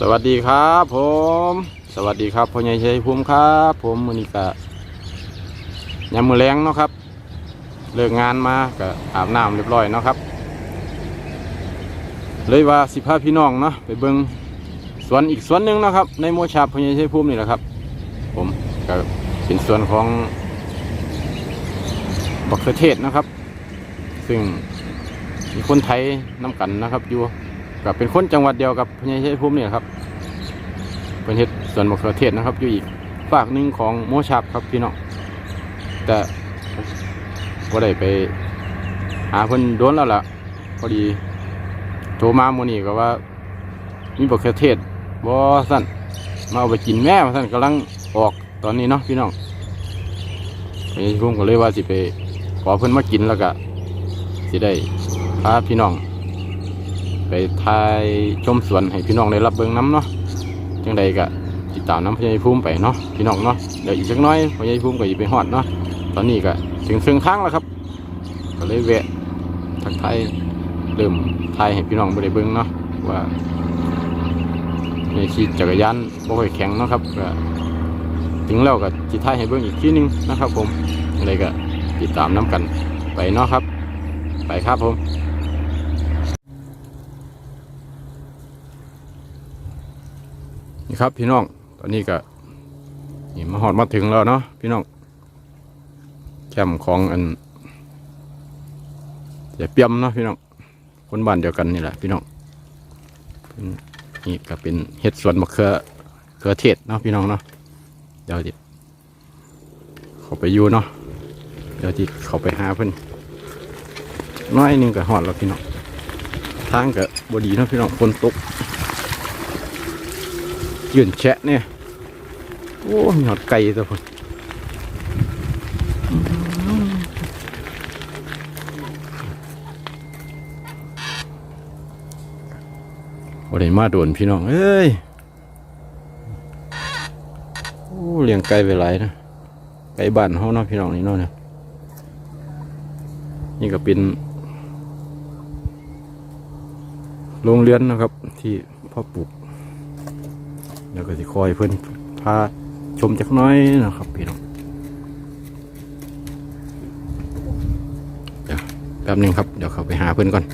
สวัสดีครับผม สวัสดีครับพ่อใหญ่ชัยภูมิครับ ผมมือนี้กะยามมือแรงเนาะครับ เลิกงานมาก็อาบน้ำเรียบร้อยเนาะครับ เลยว่าสิพาพี่น้องเนาะไปเบิงสวนอีกสวนหนึ่งนะครับ ในโมชาพ่อใหญ่ชัยภูมินี่แหละครับ ผมก็เป็นส่วนของบักเขือเทศนะครับ ซึ่งมีคนไทยน้กันนะครับอยู่ ก็เป็นคนจังหวัดเดียวกับพญาชัยภูมินี่แหละครับเป็นเฮ็ดสวนมะเขือเทศนะครับ อยู่อีกฝากหนึ่งของโมชับครับพี่น้องแต่ก็ได้ไป หาเพิ่นโดนแล้วล่ะพอดีโทรมาโมนี่ก็ว่า มีมะเขือเทศบ่สั่นมาเอาไปกินแม่สั่นกำลังออกตอนนี้เนาะพี่น้องพญาชัยภูมิก็เลยว่าสิไปขอเพิ่นมากินแล้วก็สิได้พาพี่น้อง ไปถ่ายชมสวนให้พี่น้องได้รับเบิ่งน้ำเนาะจังใดก็ติดตามน้ำพญายภูมิไปเนาะพี่น้องเนาะเดี๋ยวอีกสักน้อยพญายภูมิก็จะไปฮอดเนาะตอนนี้ก็ถึงเชิงทางแล้วครับ ก็เลยแวะทักทายเริ่มถ่ายให้พี่น้องได้เบิ่งเนาะว่าในขี่จักรยานบ่ค่อยแข็งเนาะครับก็ถึงแล้วก็จิถ่ายให้เบิ่งอีกทีนึงนะครับ ผมอะไรก็ติดตามน้ำกันไปเนาะครับ ไปครับผม นี่ครับพี่น้อง ตอนนี้ก็นี่มาหอดมาถึงแล้วเนาะพี่น้องแคมป์ของอันเสียเปียมเนาะพี่น้อง คนบ้านเดียวกันนี่แหละพี่น้อง นี่ก็เป็นเห็ดสวนมะเขือเขือเทศเนาะพี่น้องเนาะ เดี๋ยวจิเขาไปอยู่เนาะ เดี๋ยวจิเขาไปหาเพิ่นน้อยหนึงก็หอดแล้วพี่น้อง ทางก็บดีเนาะพี่น้องฝนตก ยืนแชะเนี่ย โอ้ยหอดไก่ตัวคนโอ้ได้มาโดนพี่น้อง เอ้ย โอ้เลี้ยงไก่ไปหลายนะ ไก่บ้านเขาเนาะพี่น้องนี่เนาะเนี่ย นี่ก็เป็นโรงเรือนนะครับที่พ่อปลูก แล้วก็สิคอยเพื่อนพาชมจักน้อยนะครับพี่น้องเดี๋ยวแป๊บหนึงครับเดี๋ยวเขาไปหาเพื่อนก่อน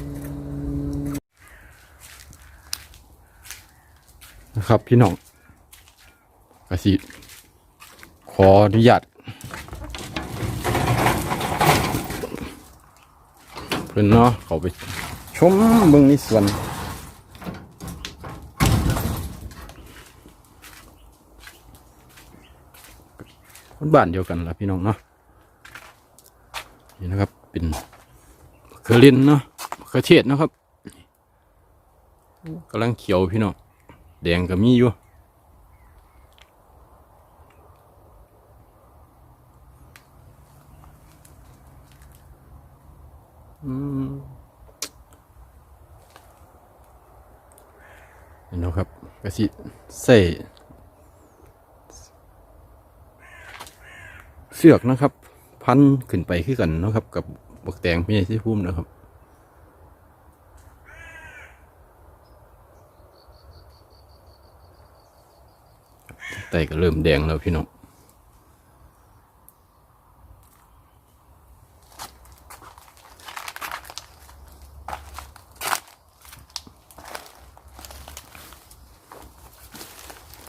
นะครับพี่น้องก็สิขออนุญาตเพื่อนเนาะเขาไปชมเบิ่งในสวน คนบ้านเดียวกันละพี่น้องเนาะนี่นะครับเป็นเครือเล่นเนาะเครือเทศนะครับกำลังเขียวพี่น้องแดงก็มีอยู่อืมนี่นะครับก็สิใส่ สือกนะครับ พันขึ้นไปขึ้นกันนะครับ กับบักแตงพี่ใหญ่ที่พุ่มนะครับแต่ก็เริ่มแดงแล้วพี่น้อง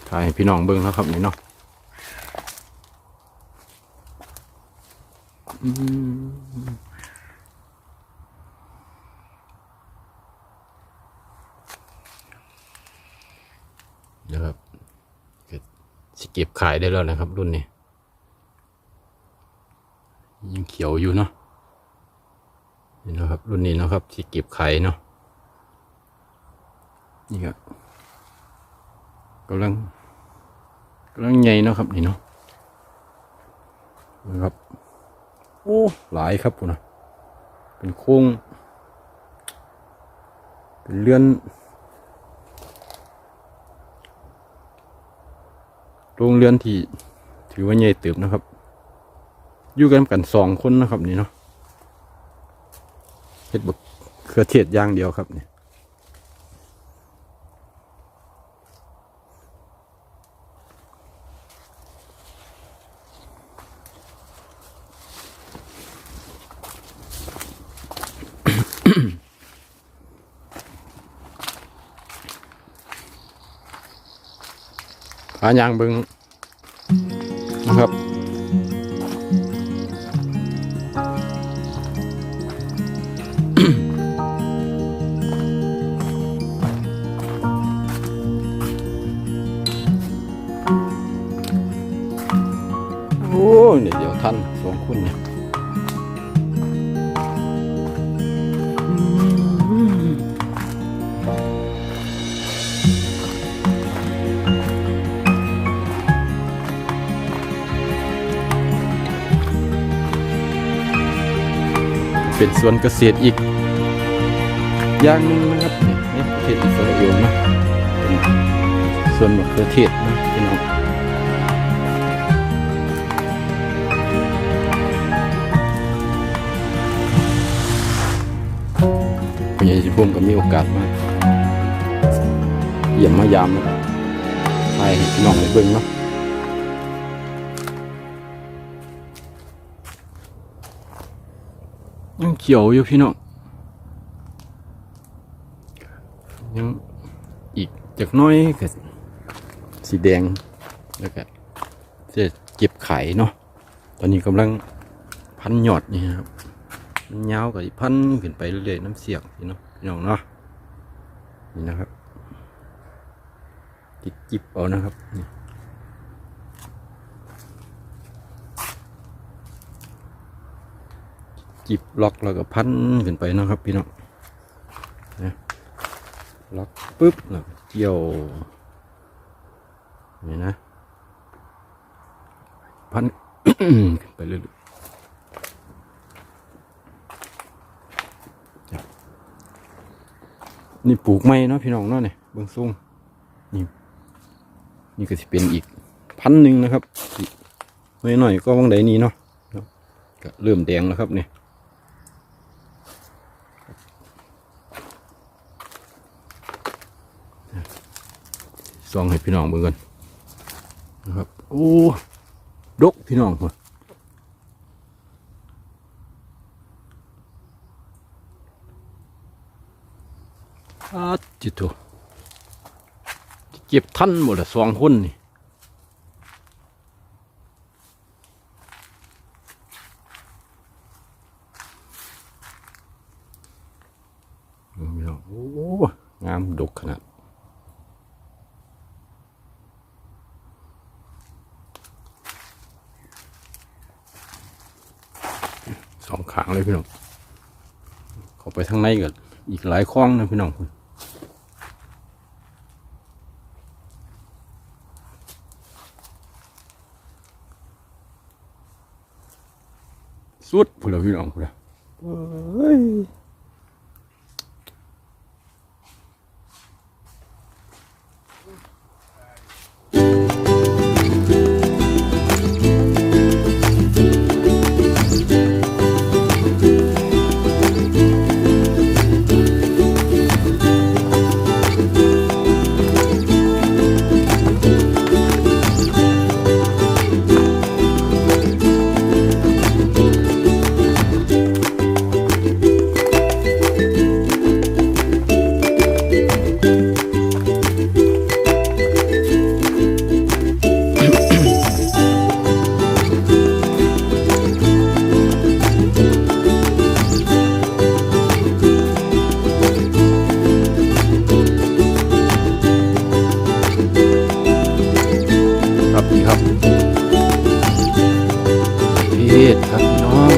ถ่ายให้พี่น้องเบิ้งแล้วครับนี่เนาะ อืม นะครับสิเก็บขายได้แล้วนะครับ รุ่นนี้ ยังเขียวอยู่เนาะนี่นะครับ รุ่นนี้นะครับสิเก็บขายเนาะนี่ครับกำลังกำลังใหญ่เนาะครับนี่เนาะนะครับ โอ้หลายครับคุณนะเป็นโค้งเป็นเลื่อนโรงเรือนที่ถือว่าใหญ่เติบนะครับ อยู่กันกันสองคนนะครับนี่เนาะเห็ดบกเครือเทศอย่างเดียวครับเนี่ย ผายางบิงนะครับโอ้ยเนี่ยเดี๋ยวท่านสองคนเนี่ย เป็นสวนเกษตรอีก อย่างหนึ่งนะครับนี่ในประเทศอิสราเอลนะเป็นสวนมะเขือเทศนะพี่น้องพญาสิพุ่มก็มีโอกาสมาเยี่ยมมายามนะไปให้พี่น้องได้เบิ่งเนาะ ยังเขียวอยู่พี่น้องยังอีกจากน้อยก็สีแดงแล้วก็จะเก็บไข่เนาะตอนนี้กำลังพันหยอดนี่ครับมันยาวกับพันขึ้นไปเรื่อยๆน้ำเสียงพี่น้องพี่น้องเนาะนี่นะครับจิบจิบเอานะครับนี่ บล็อกแล้วก็พันขึ้นไปนะครับพี่น้องนะล็อกปุ๊บแล้วเกี่ยวนี่นะ พันขึ้นไปเรื่อยๆนี่ปลูกไม้เนาะพี่น้องเนาะเนี่ยเบื้องสูงนี่ นี่ก็สิเป็นอีกพันหนึ่งนะครับน้อยหน่อยๆก็วังใดนี้เนาะเนาะก็เริ่มแดงแล้วครับเนี่ย ซองให้พี่น้องเบิ่งกันนะครับโอ้ดกพี่น้องพุ่นอาจิตโตเก็บท่านหมดละสองคนนี่นนี่งโอ้งามดกขนาดสองขาง เลยพี่น้องเขาไปทางในก็อีกหลายคลองนะพี่น้องคุณสุดพุ่นละพี่น้องพุ่นละ เพศครับพี่น้อง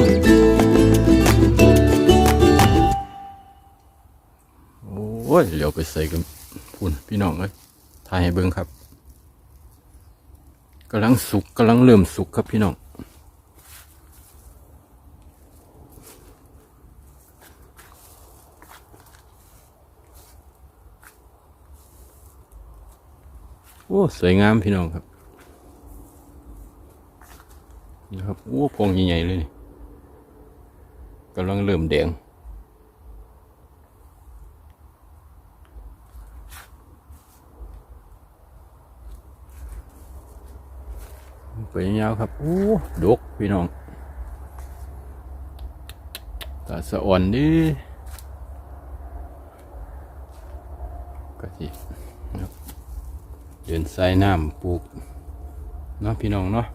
โอ้ยเหลียวไปใส่กันพุ่นพี่น้องเลยถ่ายให้เบิ่งครับกำลังสุกกำลังเริ่มสุกครับพี่น้องโอ้ สวยงามพี่น้องครับ นะครับโอ้พองใหญ่ๆเลยกำลังเริ่มแดงไปยาวครับ โอ้ดกพี่น้องตาสะอ่อนดิกะทิเดินสายน้ำปลูกเนาะพี่น้องเนาะ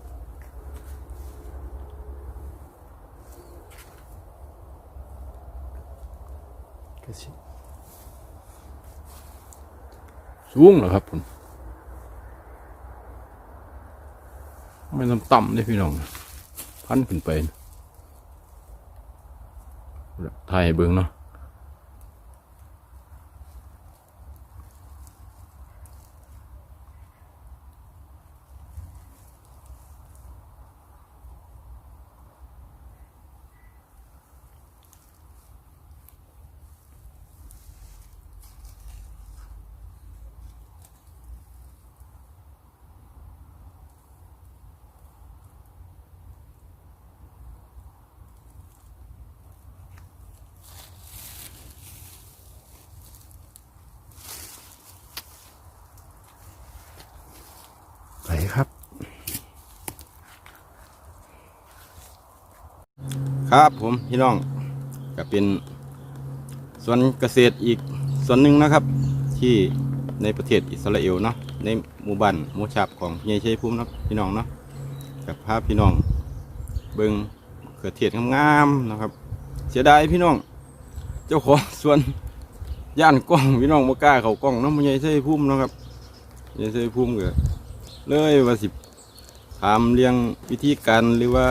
สิสูงเหรอครับผมไม่น้ำต่ำเลยพี่น้อง พันขึ้นไปถ่ายเบิ้งเนาะ ครับผมพี่น้องก็เป็นสวนเกษตรอีกส่วนหนึ่งนะครับ ที่ในประเทศอิสราเอลเนาะในหมู่บ้านหมู่ชาบของพี่ชัยภูมินะพี่น้องเนาะกับพาพพี่น้อง เบิงเขือเทศงามๆนะครับ เสียดายพี่น้อง เจ้าของสวนย่านกล้องพี่น้องบ่กล้าเขากล้องเนาะพี่ชัยภูมินะครับพี่ชัยภูมิก็เลยว่าสิถามเรื่องวิธีการหรือว่า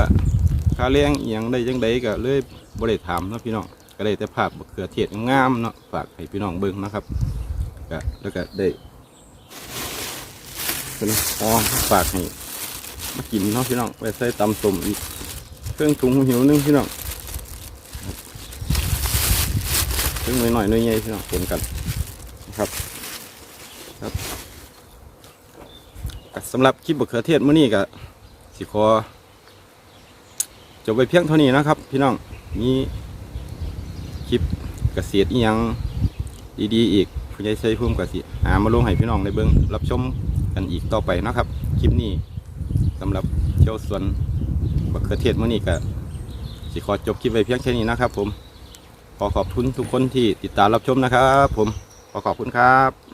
ค่าแรงอหย่างได้จังใดก็เลยบ่ได้ถามเนาะพี่น้องก็ได้แต่ภาพมะเขือเทศงามเนาะฝากให้พี่น้องเบิ่งนะครับก็แล้วก็ได้เป็นอ๋อฝากให้มากินเนาะพี่น้องไปใส่ตำส้มอีกเครื่องถุงหิวนึงพี่น้องเครื่องหน่อยหน่อยใหญ่พี่น้องปนกันนะครับก็สำหรับคลิปบะเขือเทศมื้อนี้ก็สิขอ บไปเพียงเท่านี้นะครับ พี่น้องมีคลิปเกษตรอีหยังดีๆ อีกผู้ใหญ่ใช้พุ่มกสิหามาลงให้พี่น้องได้เบิ่งรับชมกันอีกต่อไปนะครับ คลิปนี้สำหรับเจ้าสวนบะเขือเทศมื้อนี้ก็สิขอจบคลิปไปเพียงแค่นี้นะครับ ผมขอขอบคุณทุกคนที่ติดตามรับชมนะครับ ผมขอขอบคุณครับ